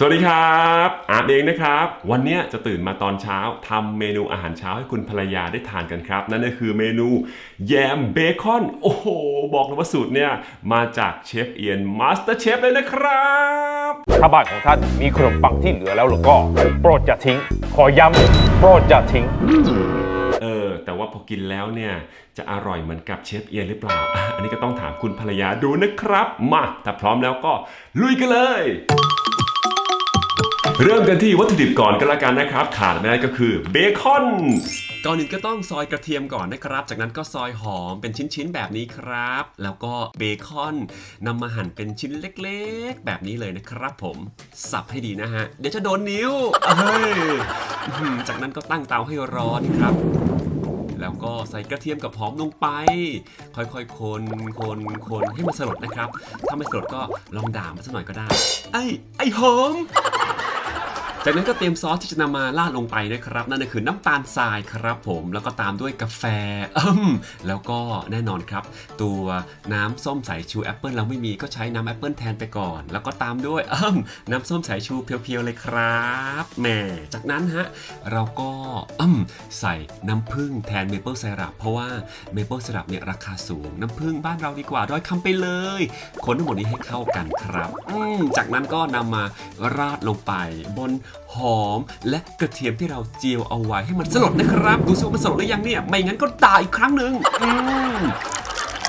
สวัสดีครับอาร์ตเองนะครับ วันเนี้ยจะตื่นมาตอนเช้าทำเมนูอาหารเช้าให้คุณภรรยาได้ทานกันครับ นั่นก็คือเมนูแยมเบคอน โอ้โห บอกเลยว่าสูตรเนี่ยมาจากเชฟเอียนมาสเตอร์เชฟเลยนะครับ ถ้าบ้านของท่านมีขนมปังที่เหลือแล้วแล้วก็ โปรดอย่าทิ้ง ขอย้ำโปรดอย่าทิ้ง เออ แต่ว่าพอกินแล้วเนี่ย จะอร่อยเหมือนกับเชฟเอียนหรือเปล่าอะอันนี้ก็ต้องถามคุณภรรยาดูนะครับ มาถ้าพร้อมแล้วก็ลุยกันเลย เริ่มกันที่วัตถุดิบก่อนกันละกันนะครับ ขาดไม่ได้ก็คือเบคอนก่อนอื่นก็ต้องซอยกระเทียมก่อนนะครับ จากนั้นก็ซอยหอมเป็นชิ้นๆแบบนี้ครับ แล้วก็เบคอนนำมาหั่นเป็นชิ้นเล็กๆ แบบนี้เลยนะครับ ผมสับให้ดีนะฮะ เดี๋ยวจะโดนนิ้วเอ้ยจากนั้นก็ตั้งเตาให้ร้อนครับแล้วก็ใส่กระเทียมกับหอมลงไป ค่อยๆ คนคนคนให้มันสลดนะครับ ถ้าไม่สลดก็ลองด่ามันสักหน่อยก็ได้ ไอ้ไอ้หอม จากนั้นก็เตรียมซอสที่จะนำมาราดลงไปนะครับ นั่นก็คือน้ำตาลทรายครับผมแล้วก็ตามด้วยกาแฟอืมแล้วก็แน่นอนครับ ตัวน้ำส้มสายชูแอปเปิลเราไม่มีก็ใช้น้ำแอปเปิลแทนไปก่อน แล้วก็ตามด้วยอืมน้ำส้มสายชูเพียวๆเลยครับแหมจากนั้นฮะเราก็อืมใส่น้ำผึ้งแทนเมเปิลไซรัปเพราะว่าเมเปิลไซรัปเนี่ยราคาสูงน้ำผึ้งบ้านเราดีกว่าด้อยคำไปเลย คนทั้งหมดนี้ให้เข้ากันครับ อืมจากนั้นก็นำมาราดลงไปบนหอม และกระเทียมที่เราเจียวเอาไว้ให้มันสลดนะครับ ดูซิว่ามันสลดหรือยังเนี่ย ไม่งั้นก็ด่าอีกครั้งหนึ่งอืม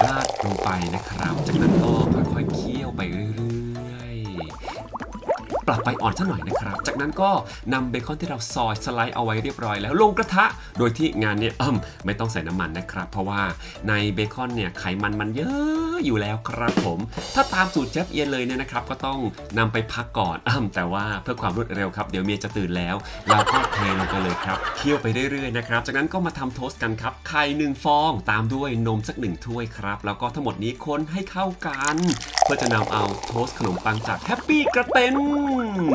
ราดลงไปนะครับ จากนั้นก็ค่อยๆเคี่ยวไปเรื่อยๆ ปรับไฟอ่อนสักหน่อยนะครับ จากนั้นก็นำเบคอนที่เราซอยสไลด์เอาไว้เรียบร้อยแล้วลงกระทะ โดยที่งานเนี่ยเอิ่มไม่ต้องใส่น้ำมันนะครับ เพราะว่าในเบคอนเนี่ยไขมันมันเยอะ อยู่แล้วครับผม ถ้าตามสูตรเชฟเอียนเลยเนี่ยนะครับ ก็ต้องนำไปพักก่อนอ้ำแต่ว่าเพื่อความรวดเร็วครับเดี๋ยวเมียจะตื่นแล้ว เราก็เทลงไปเลยครับเคี่ยวไปเรื่อยๆนะครับ จากนั้นก็มาทำโทสต์กันครับไข่หนึ่งฟองตามด้วยนมสักหนึ่งถ้วยครับ แล้วก็ทั้งหมดนี้คนให้เข้ากัน พื่อจะนำเอาโทสขนมปังจากแฮปปี้กระเตน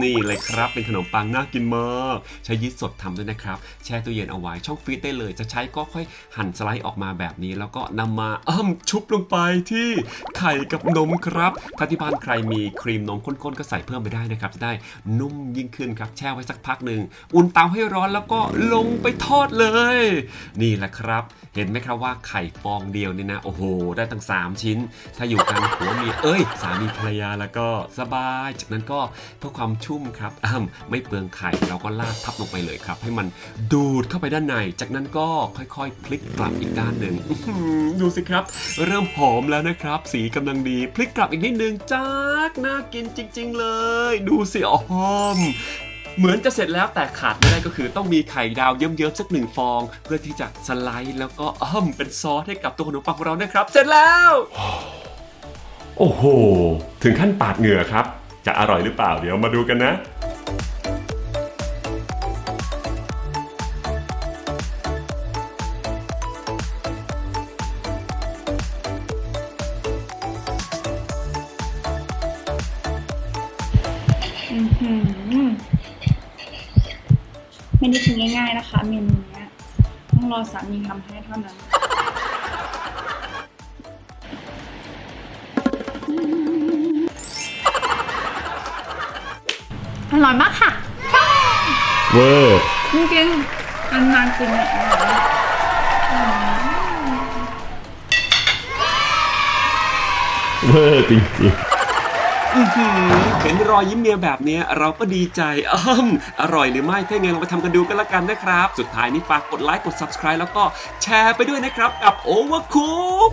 นี่เลยครับ เป็นขนมปังน่ากินมาก ใช้ยีสต์สดทำด้วยนะครับ แช่ตู้เย็นเอาไว้ช่องฟรีซได้เลย จะใช้ก็ค่อยหั่นสไลด์ออกมาแบบนี้ แล้วก็นำมาอ้ำชุบลงไปที่ไข่กับนมครับ ถ้าที่บ้านใครมีครีมนมข้นๆก็ใส่เพิ่มไปได้นะครับ จะได้นุ่มยิ่งขึ้นครับ แช่ไว้สักพักหนึ่งอุ่นเตาให้ร้อนแล้วก็ลงไปทอดเลย นี่แหละครับ เห็นไหมครับว่าไข่ฟองเดียวนี่นะโอ้โห ได้ตั้ง 3 ชิ้น ถ้าอยู่กันผัวเมียเอ้ยสามีภรรยาแล้วก็สบาย จากนั้นก็เพื่อความชุ่มครับอ้ำไม่เปลืองไข่เราก็ราดทับลงไปเลยครับ ให้มันดูดเข้าไปด้านใน จากนั้นก็ค่อยๆ พลิกกลับอีกด้านหนึ่งดูสิครับ เริ่มหอมแล้วนะครับ สีกำลังดี พลิกกลับอีกนิดนึงจ้ากน่ากินจริง ๆ เลย ดูสิอ๋อมเหมือนจะเสร็จแล้วแต่ขาดไม่ได้ก็คือต้องมีไข่ดาวเยิ้มๆสักหนึ่งฟอง เพื่อที่จะสไลด์แล้วก็อ้อมเป็นซอสให้กับตัวขนมปังของเรานะครับ เสร็จแล้ว โอ้โห ถึงขั้นปาดเหงื่อครับ จะอร่อยหรือเปล่าเดี๋ยวมาดูกันนะ อื้อหือไม่ได้กินง่ายๆนะคะเมนูเนี้ยต้องรอสามีทำให้เท่านั้น อร่อยมากค่ะเวอร์จริงๆนานๆกินเนี่ยอร่อยมากเวอร์จริงๆเห็นรอยยิ้มเมียแบบเนี้ยเราก็ดีใจอ้มอร่อยหรือไม่ถ้าไงลองไปทำกันดูกันละกันนะครับ สุดท้ายนี้ฝากกดไลค์กด subscribe แล้วก็แชร์ไปด้วยนะครับ กับ Overcook